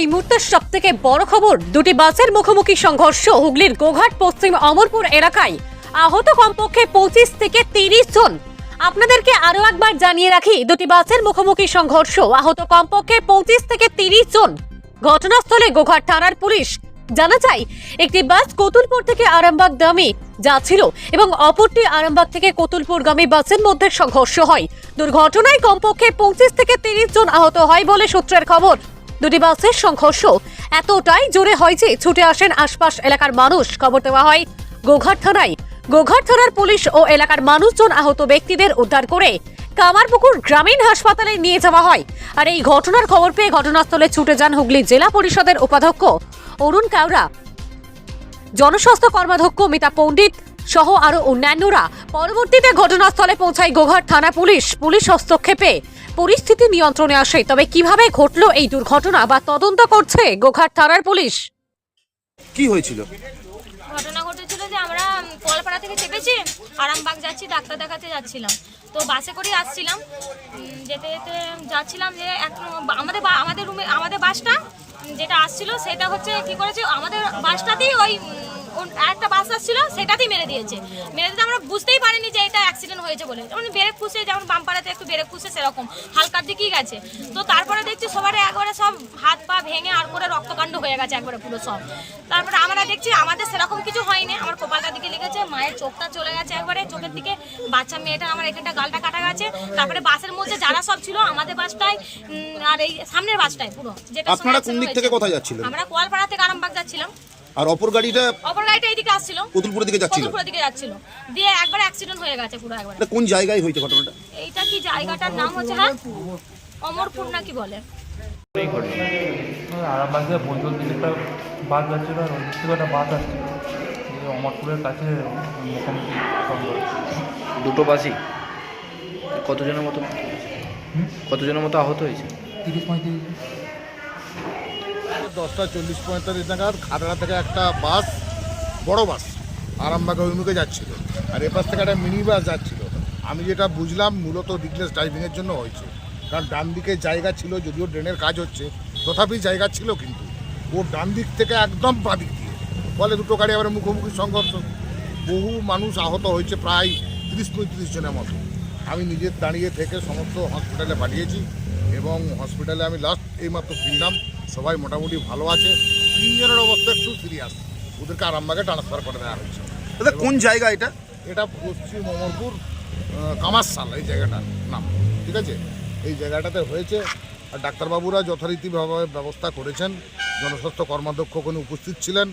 এই মুহূর্তের সব থেকে বড় খবর, দুটি বাসের মুখোমুখি সংঘর্ষ হুগলির গোঘাট, পশ্চিম অমরপুর এলাকায়। আহত কমপক্ষে পঁচিশ থেকে তিরিশ জন। আপনাদেরকে আরও একবার জানিয়ে রাখি, দুটি বাসের মুখোমুখি সংঘর্ষ আহত কমপক্ষে পঁচিশ থেকে তিরিশ জন। ঘটনাস্থলে গোঘাট থানার পুলিশ জানা যায়, একটি বাস কতুলপুর থেকে আরামবাগ গামী যাচ্ছিল এবং অপরটি আরামবাগ থেকে কতুলপুরগামী বাসের মধ্যে সংঘর্ষ হয়। দুর্ঘটনায় কমপক্ষে পঁচিশ থেকে তিরিশ জন আহত হয় বলে সূত্রের খবর। দুটি বাসের সংঘর্ষ। এতটাই জোরে হয় যে ছুটে আসেন আশপাশ এলাকার মানুষ। খবর দেওয়া হয়, গোঘাট থানায়। গোঘাট থানার পুলিশ ও এলাকার মানুষজন আহত ব্যক্তিদের উদ্ধার করে কামারপুকুর গ্রামীণ হাসপাতালে নিয়ে যাওয়া হয়। আর এই ঘটনার খবর পেয়ে ঘটনাস্থলে ছুটে যান হুগলি জেলা পরিষদের উপাধ্যক্ষ অরুণ কাউরা জনস্বাস্থ্য কর্মাধ্যক্ষ মিতা পণ্ডিত সহ আরও অন্যান্যরা পরবর্তীতে ঘটনাস্থলে পৌঁছায় গোঘাট থানা পুলিশ। পুলিশ হস্তক্ষেপে পরিস্থিতি নিয়ন্ত্রণে আসে। তবে কীভাবে ঘটলো এই দুর্ঘটনা বা তদন্ত করছে গোঘাট থানার পুলিশ? কি হয়েছিল? ঘটনা ঘটেছিল যে আমরা কলপাড়া থেকে চেপেছি আরামবাগ যাচ্ছি ডাক্তার দেখাতে যাচ্ছিলাম। তো বাসে করেই আসছিলাম। যেতে যেতে যাচ্ছিলাম যে এক আমাদের বা- আমাদের রুমে আমাদের বাসটা যেটা আসছিল সেটা হচ্ছে কি করেছে আমাদের বাসটাতেই ওই আরেকটা বাস আসছিল সেটাতেই মেরে দিয়েছে। মেরে দিতে আমরা বুঝতেই পারিনি যে এটা অ্যাক্সিডেন্ট হয়েছে বলে। যেমন ব্রেক ফুসে যেমন বাম্পারাতে একটু ব্রেক ফুসে সেরকম। হালকার দিকেই গেছে। তো তারপরে দেখছি সবার একবারে সব হাত পা ভেঙে আর করে রক্তকাণ্ড হয়ে গেছে একবারে পুরো সব। তারপরে আমরা দেখছি আমাদের সেরকম কিছু হয়নি। আমার কপালটার দিকে লেগেছে মায়ের চোখটা চলে গেছে একবারে চোখের দিকে। বাচ্চা মেয়েটা আমার এখানটা গালটা কাটা গেছে। তারপরে বাসের মধ্যে যারা সব ছিল আমাদের বাসটায় আর এই সামনের বাসটায় পুরো যেটা আপনারা কোন দিক থেকে কোথায় যাচ্ছিলেন? আমরা কোয়ালপাড়া থেকে আরামবাগ যাচ্ছিলাম। আর অপর গাড়িটা অপর আসছিল কতুলপুরের দিকে যাচ্ছিল? কতুলপুরের দিকে যাচ্ছিল। দিয়ে একবার অ্যাক্সিডেন্ট হয়ে গেছে পুরো একবার। এটা কোন জায়গায় হয়েছে ঘটনাটা? এইটা কি জায়গাটার নাম হচ্ছে হ্যাঁ অমরপুর নাকি বলে? আরামবাগ থেকে বৈজল দিকে একটা বাস যাচ্ছিল আর ওই থেকে একটা বাস আসছিল। অমরপুরের কাছে মুখোমুখি দুটো বাসই? কতজনের মতো? কতজনের মতো আহত হয়েছে? তিরিশ পঁয়ত্রিশ। দশটা চল্লিশ পঁয়তাল্লিশ নাগাদ খাতড়া থেকে একটা বাস বড় বাস, আরামবাগ অভিমুখে যাচ্ছিল। আর এপাশ থেকে একটা মিনি বাস যাচ্ছিল। আমি যেটা বুঝলাম, মূলত ডিগলেস ড্রাইভিংয়ের জন্য হয়েছে। কারণ ডান দিকে জায়গা ছিল, যদিও ড্রেনের কাজ হচ্ছে, তথাপি জায়গা ছিল কিন্তু। ও ডান দিক থেকে একদম বাঁ দিক দিয়ে। ফলে দুটো গাড়ি আবার মুখোমুখি সংঘর্ষ। বহু মানুষ আহত হয়েছে প্রায় তিরিশ পঁয়ত্রিশ জনের মতো। আমি নিজে দাঁড়িয়ে থেকে সমস্ত হসপিটালে পাঠিয়েছি এবং হসপিটালে আমি লাস্ট এইমাত্র ফিরলাম। সবাই মোটামুটি ভালো আছে। তিনজনের অবস্থা একটু সিরিয়াস ওদেরকে আরামবাগে ট্রান্সফার করে দেওয়া হয়েছে। দাদা কোন জায়গা এটা? এটা পশ্চিম অমরপুর কামারশাল এই জায়গাটার নাম ঠিক আছে? এই জায়গাটাতে হয়েছে আর ডাক্তারবাবুরা যথারীতিভাবে ব্যবস্থা করেছেন। জনস্বাস্থ্য কর্মাধ্যক্ষ ওখানে উপস্থিত ছিলেন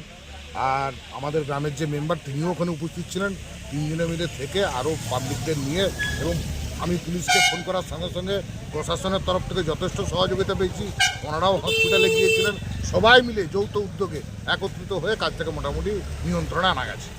আর আমাদের গ্রামের যে মেম্বার তিনিও ওখানে উপস্থিত ছিলেন। তিনজনে মিলে থেকে আরও পাবলিকদের নিয়ে এবং আমি পুলিশকে ফোন করার সঙ্গে সঙ্গে প্রশাসনের তরফ থেকে যথেষ্ট সহযোগিতা পেয়েছি। ওনারাও হসপিটালে গিয়েছিলেন। সবাই মিলে যৌথ উদ্যোগে একত্রিত হয়ে কাজটাকে মোটামুটি নিয়ন্ত্রণে আনা গেছে।